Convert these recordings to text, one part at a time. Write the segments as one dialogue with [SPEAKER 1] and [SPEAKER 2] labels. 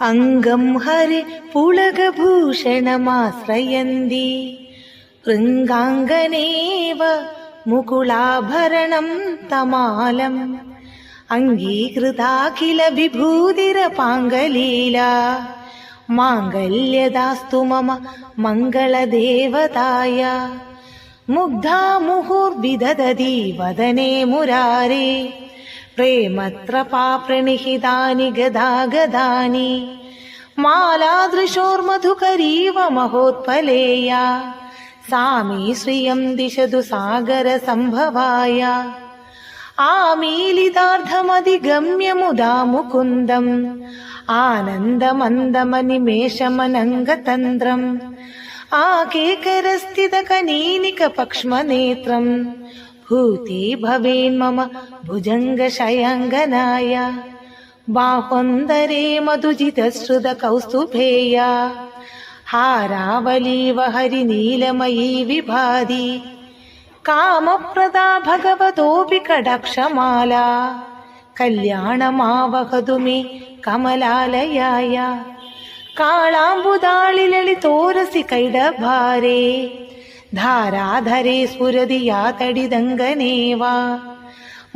[SPEAKER 1] അംഗം ഹരി പുളകഭൂഷണമാശ്രയന്തി. ശൃംഗാംഗനേവ മുകുളാഭരണം തമാലം. അംഗീകൃതാഖില വിഭൂതിരപാംഗലീല മാംഗല്യദാസ്തു മമ മംഗളദേവതായ. മുഗ്ധാ മുഹുർവിദധതി വദനേ മുരാരേ. प्रेमत्रपाप्रणिहितानि गदा गदानि मालादृशोर्मधुकरीव महोत्पलेया। सा मे श्रियं दिशतु सागरसम्भवाय आमीलितार्धमधिगम्य मुदा मुकुन्दम् आनन्दमन्दमनिमेषमनङ्गतन्द्रम्। आकेकरस्थितकनीनिकपक्ष्मनेत्रम् भवेन्मम भुजङ्गशयङ्गनाय। बाह्वन्दरे मधुजितश्रुतकौस्तुभेया। हारावलीव हरिनीलमयी विभाति। कामप्रदा भगवतोऽपि कडाक्षमाला। कल्याणमावहतु मे कमलालयाय। काळाम्बुदाळिललितोरसि कैडभारे धाराधरे स्फुरति या तडिदङ्गने वा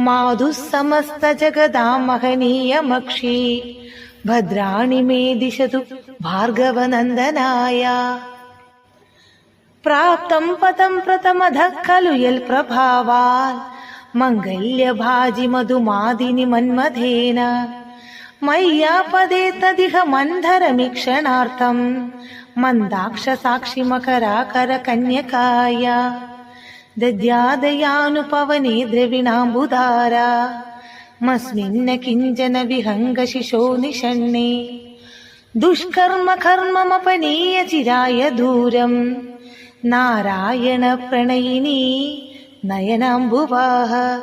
[SPEAKER 1] माधुः समस्तजगदामहनीयमक्षी भद्राणि मे दिशतु भार्गवनन्दनाय। प्राप्तं पदं प्रथमधः खलु यल्प्रभावात् मङ्गल्यभाजि मधुमादिनि मन्मथेन। मय्यापदे तदिह मन्धरमीक्षणार्थम् मन्दाक्षसाक्षिमकराकरकन्यकाय। दद्यादयानुपवने द्रविणाम्बुधारा। मस्मिन्न किञ्चन विहङ्गशिशो निषण्णे। दुष्कर्म कर्ममपनीय चिराय दूरम्। नारायणप्रणयिनी नयनाम्बुवाः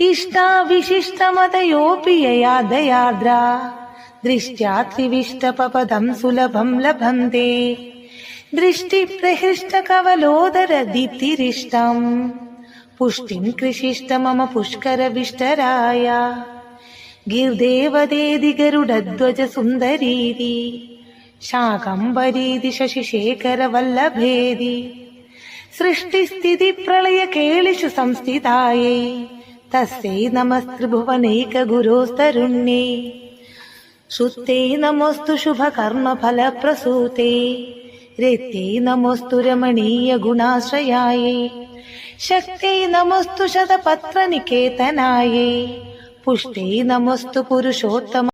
[SPEAKER 1] इष्टाविशिष्टमतयोऽपि यया दयार्द्रा दृष्ट्या त्रिविष्टपपदं सुलभं लभन्ते दृष्टिप्रहृष्टकवलोदरदीप्तिरिष्टम् पुष्टिं कृषिष्ट मम पुष्करविष्टराय गिर्देवदेदि गरुडध्वज सुन्दरीति शाकम्बरीति शशिशेखरवल्लभेदि सृष्टिस्थितिप्रलयकेलिषु संस्थितायै तस्यै नमस्त्रिभुवनैकगुरोस्तरुण्ये श्रुत्यै नमोऽस्तु शुभकर्मफलप्रसूते रेत्यै नमोऽस्तु रमणीयगुणाश्रयायै शक्त्यै नमोऽस्तु शतपत्रनिकेतनायै पुष्ट्यै नमोऽस्तु पुरुषोत्तम